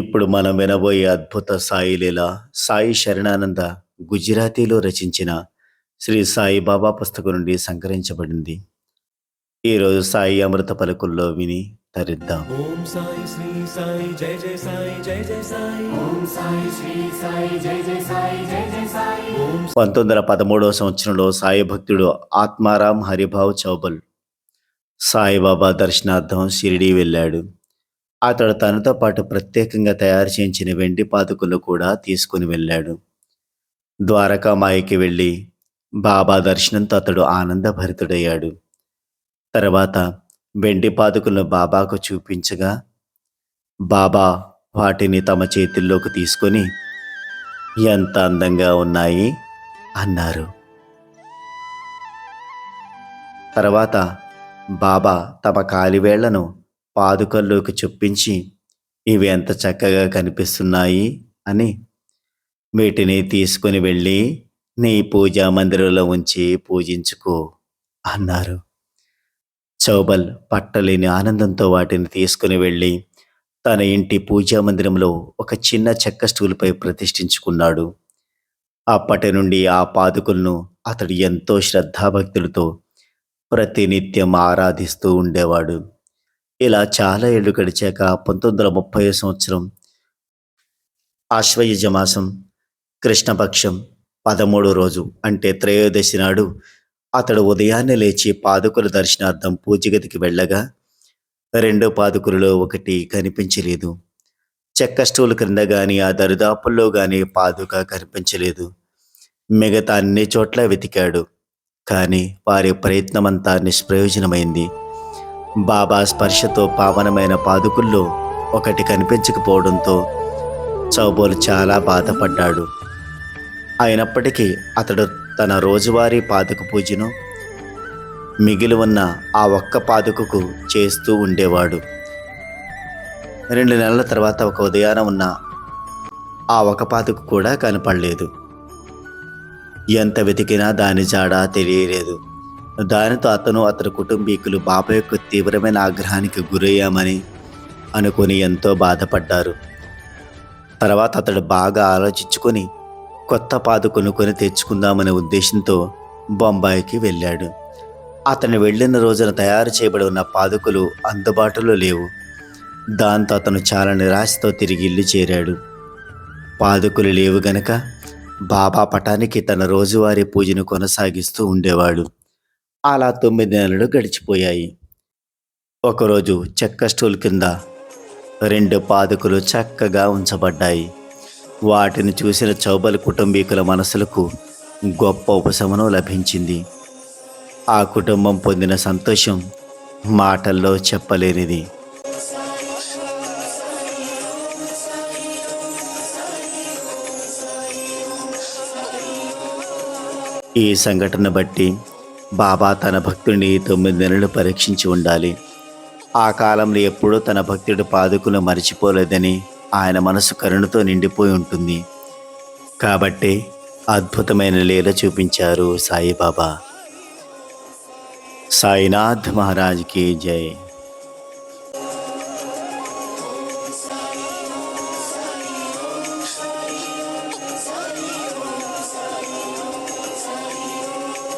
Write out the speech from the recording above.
ఇప్పుడు మనం వినబోయే అద్భుత సాయి లీల సాయి శరణానంద గుజరాతీలో రచించిన శ్రీ సాయి బాబా పుస్తకం నుండి సంకరించబడింది. ఈరోజు సాయి అమృత పలుకుల్లో విని తరిద్దాం. ఓం సాయి శ్రీ సాయి జయ జయ సాయి జయ జయ సాయి. ఓం సాయి శ్రీ సాయి జయ జయ సాయి జయ జయ సాయి. పంతొమ్మిది వందల పదమూడవ సంవత్సరంలో సాయి భక్తుడు ఆత్మారాం హరిభావ్ చౌబల్ సాయిబాబా దర్శనార్థం షిరిడీ వెళ్ళాడు. అతడు తనతో పాటు ప్రత్యేకంగా తయారు చేయించిన వెండి పాదుకలు కూడా తీసుకుని వెళ్ళాడు. ద్వారకామాయికి వెళ్ళి బాబా దర్శనంతో అతడు ఆనందభరితుడయ్యాడు. తర్వాత వెండి పాదుకలను బాబాకు చూపించగా బాబా వాటిని తమ చేతుల్లోకి తీసుకొని ఎంత అందంగా ఉన్నాయి అన్నారు. తర్వాత బాబా తమ కాలివేళ్ళను పాదుకల్లోకి చొప్పించి ఇవి ఎంత చక్కగా కనిపిస్తున్నాయి అని వీటిని తీసుకుని వెళ్ళి నీ పూజా మందిరంలో ఉంచి పూజించుకో అన్నారు. చౌబల్ పట్టలేని ఆనందంతో వాటిని తీసుకుని వెళ్ళి తన ఇంటి పూజా మందిరంలో ఒక చిన్న చెక్క స్టూల్పై ప్రతిష్ఠించుకున్నాడు. అప్పటి నుండి ఆ పాదుకులను అతడు ఎంతో శ్రద్ధాభక్తులతో ప్రతినిత్యం ఆరాధిస్తూ ఉండేవాడు. ఇలా చాలా ఏళ్ళు గడిచాక పంతొమ్మిది వందల ముప్పై సంవత్సరం ఆశ్వయుజ మాసం కృష్ణపక్షం పదమూడో రోజు అంటే త్రయోదశి నాడు అతడు ఉదయాన్నే లేచి పాదుకుల దర్శనార్థం పూజగదికి వెళ్ళగా రెండో పాదుకులలో ఒకటి కనిపించలేదు. చెక్క స్టూల్ క్రింద కానీ ఆ దరిదాపుల్లో కానీ పాదుక కనిపించలేదు. మిగతా అన్ని చోట్ల వెతికాడు. కానీ వారి ప్రయత్నమంతా నిష్ప్రయోజనమైంది. బాబా స్పర్శతో పావనమైన పాదుకుల్లో ఒకటి కనిపించకపోవడంతో చౌబోలు చాలా బాధపడ్డాడు. అయినప్పటికీ అతడు తన రోజువారీ పాదుక పూజను మిగిలి ఉన్న ఆ ఒక్క పాదుకకు చేస్తూ ఉండేవాడు. రెండు నెలల తర్వాత ఒక ఉదయాన ఉన్న ఆ ఒక పాదుకు కూడా కనపడలేదు. ఎంత వెతికినా దాని జాడ తెలియలేదు. దానితో అతను అతని కుటుంబీకులు బాబా యొక్క తీవ్రమైన ఆగ్రహానికి గురయ్యామని అనుకుని ఎంతో బాధపడ్డారు. తర్వాత అతడు బాగా ఆలోచించుకొని కొత్త పాదు కొనుక్కొని తెచ్చుకుందామనే ఉద్దేశంతో బొంబాయికి వెళ్ళాడు. అతను వెళ్ళిన రోజున తయారు చేయబడి ఉన్న పాదుకలు అందుబాటులో లేవు. దాంతో అతను చాలా నిరాశతో తిరిగి ఇల్లు చేరాడు. పాదుకులు లేవు గనక బాబా పటానికి తన రోజువారీ పూజను కొనసాగిస్తూ ఉండేవాడు. అలా తొమ్మిది నెలలు గడిచిపోయాయి. ఒకరోజు చెక్క స్టూల్ కింద రెండు పాదుకులు చక్కగా ఉంచబడ్డాయి. వాటిని చూసిన చౌబల్ కుటుంబీకుల మనసులకు గొప్ప ఉపశమనం లభించింది. ఆ కుటుంబం పొందిన సంతోషం మాటల్లో చెప్పలేనిది. ఈ సంఘటన బట్టి బాబా తన భక్తుడిని తొమ్మిది నెలలు పరీక్షించి ఉండాలి. ఆ కాలంలో ఎప్పుడూ తన భక్తుడి పాదుకును మరిచిపోలేదని ఆయన మనసు కరుణతో నిండిపోయి ఉంటుంది. కాబట్టే అద్భుతమైన లీల చూపించారు సాయిబాబా. సాయినాథ్ మహారాజ్కి జై.